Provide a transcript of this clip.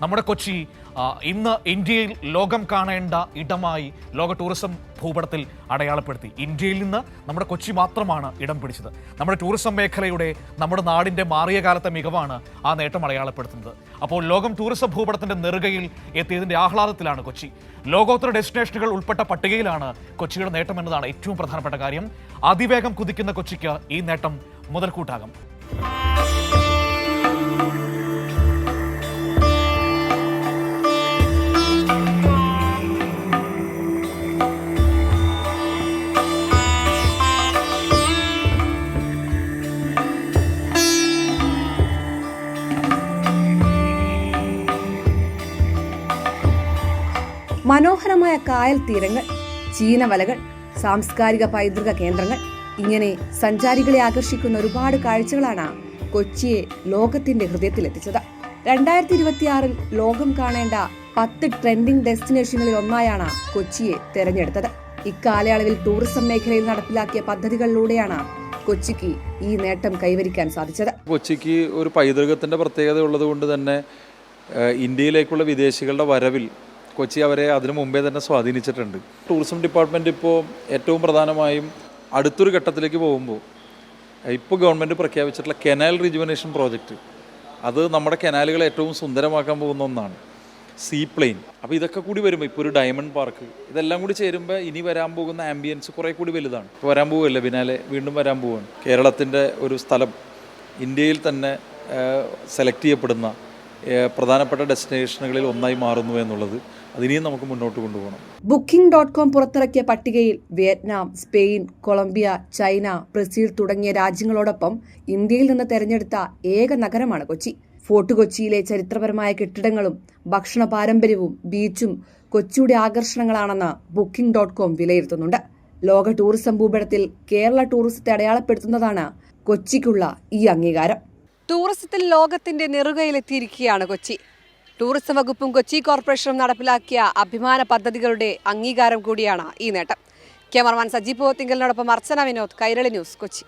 നമ്മുടെ കൊച്ചി ഇന്ന് ഇന്ത്യയിൽ ലോകം കാണേണ്ട ഇടമായി ലോക ടൂറിസം ഭൂപടത്തിൽ അടയാളപ്പെടുത്തി. ഇന്ത്യയിൽ നിന്ന് നമ്മുടെ കൊച്ചി മാത്രമാണ് ഇടം പിടിച്ചത്. നമ്മുടെ ടൂറിസം മേഖലയുടെ നമ്മുടെ നാടിന്റെ മാറിയ കാലത്തെ മികവാണ് ആ നേട്ടം അടയാളപ്പെടുത്തുന്നത്. അപ്പോൾ ലോകം ടൂറിസം ഭൂപടത്തിന്റെ നെറുകയിൽ എത്തിയതിന്റെ ആഹ്ലാദത്തിലാണ് കൊച്ചി. ലോകോത്തര ഡെസ്റ്റിനേഷനുകൾ ഉൾപ്പെട്ട പട്ടികയിലാണ് കൊച്ചിയുടെ നേട്ടം എന്നതാണ് ഏറ്റവും പ്രധാനപ്പെട്ട കാര്യം. അതിവേഗം കുതിക്കുന്ന കൊച്ചിക്ക് ഈ നേട്ടം മുതൽക്കൂട്ടാകും. മനോഹരമായ കായൽ തീരങ്ങൾ ചീനവലകൾ സാംസ്കാരിക പൈതൃക കേന്ദ്രങ്ങൾ ഇങ്ങനെ സഞ്ചാരികളെ ആകർഷിക്കുന്ന ഒരുപാട് കാഴ്ചകളാണ് കൊച്ചിയെ ലോകത്തിന്റെ ഹൃദയത്തിലെത്തിച്ചത്. രണ്ടായിരത്തി ഇരുപത്തിയാറിൽ ലോകം കാണേണ്ട പത്ത് ട്രെൻഡിംഗ് ഡെസ്റ്റിനേഷനുകളിൽ ഒന്നായാണ് കൊച്ചിയെ തെരഞ്ഞെടുത്തത്. ഇക്കാലയളവിൽ ടൂറിസം മേഖലയിൽ നടപ്പിലാക്കിയ പദ്ധതികളിലൂടെയാണ് കൊച്ചിക്ക് ഈ നേട്ടം കൈവരിക്കാൻ സാധിച്ചത്. കൊച്ചിക്ക് ഒരു പൈതൃകത്തിന്റെ പ്രത്യേകത ഉള്ളത് കൊണ്ട് തന്നെ ഇന്ത്യയിലേക്കുള്ള വിദേശികളുടെ വരവിൽ കൊച്ചി അവരെ അതിനു മുമ്പേ തന്നെ സ്വാധീനിച്ചിട്ടുണ്ട്. ടൂറിസം ഡിപ്പാർട്ട്മെന്റ് ഇപ്പോൾ ഏറ്റവും പ്രധാനമായും അടുത്തൊരു ഘട്ടത്തിലേക്ക് പോകുമ്പോൾ ഇപ്പോൾ ഗവൺമെന്റ് പ്രഖ്യാപിച്ചിട്ടുള്ള കെനാൽ റിജുവനേഷൻ പ്രോജക്റ്റ് അത് നമ്മുടെ കനാലുകളെ ഏറ്റവും സുന്ദരമാക്കാൻ പോകുന്ന ഒന്നാണ്. സീ പ്ലെയിൻ അപ്പോൾ ഇതൊക്കെ കൂടി വരുമ്പോൾ ഇപ്പോൾ ഒരു ഡയമണ്ട് പാർക്ക് ഇതെല്ലാം കൂടി ചേരുമ്പോൾ ഇനി വരാൻ പോകുന്ന ആംബിയൻസ് കുറേ കൂടി വലുതാണ്. ഇപ്പോൾ വരാൻ പോവുകയല്ലേ പിന്നാലെ വീണ്ടും വരാൻ പോവുകയാണ്. കേരളത്തിന്റെ ഒരു സ്ഥലം ഇന്ത്യയിൽ തന്നെ സെലക്ട് ചെയ്യപ്പെടുന്ന പ്രധാനപ്പെട്ട ഡെസ്റ്റിനേഷനുകളിൽ ഒന്നായി മാറുന്നു എന്നുള്ളത് അതിനെയും നമുക്ക് മുന്നോട്ട് കൊണ്ടുപോകണം. ബുക്കിംഗ് ഡോട്ട് കോം പുറത്തിറക്കിയ പട്ടികയിൽ Vietnam Spain Colombia China Brazil തുടങ്ങിയ രാജ്യങ്ങളോടൊപ്പം ഇന്ത്യയിൽ നിന്ന് തെരഞ്ഞെടുത്ത ഏക നഗരമാണ് കൊച്ചി. ഫോർട്ട് കൊച്ചിയിലെ ചരിത്രപരമായ കെട്ടിടങ്ങളും ഭക്ഷണ പാരമ്പര്യവും ബീച്ചും കൊച്ചിയുടെ ആകർഷണങ്ങളാണെന്ന് ബുക്കിംഗ് ഡോട്ട് കോം വിലയിരുത്തുന്നുണ്ട്. ലോക ടൂറിസം ഭൂപടത്തിൽ കേരള ടൂറിസത്തെ അടയാളപ്പെടുത്തുന്നതാണ് കൊച്ചിക്കുള്ള ഈ അംഗീകാരം. ടൂറിസത്തിൽ ലോകത്തിന്റെ നെറുകയിലെത്തിയിരിക്കുകയാണ് കൊച്ചി. ടൂറിസം വകുപ്പും കൊച്ചി കോർപ്പറേഷനും നടപ്പിലാക്കിയ അഭിമാന പദ്ധതികളുടെ അംഗീകാരം കൂടിയാണ് ഈ നേട്ടം. ക്യാമറമാൻ സജീവ് പോത്തിങ്കലിനോടൊപ്പം അർച്ചന വിനോദ് കൈരളി ന്യൂസ് കൊച്ചി.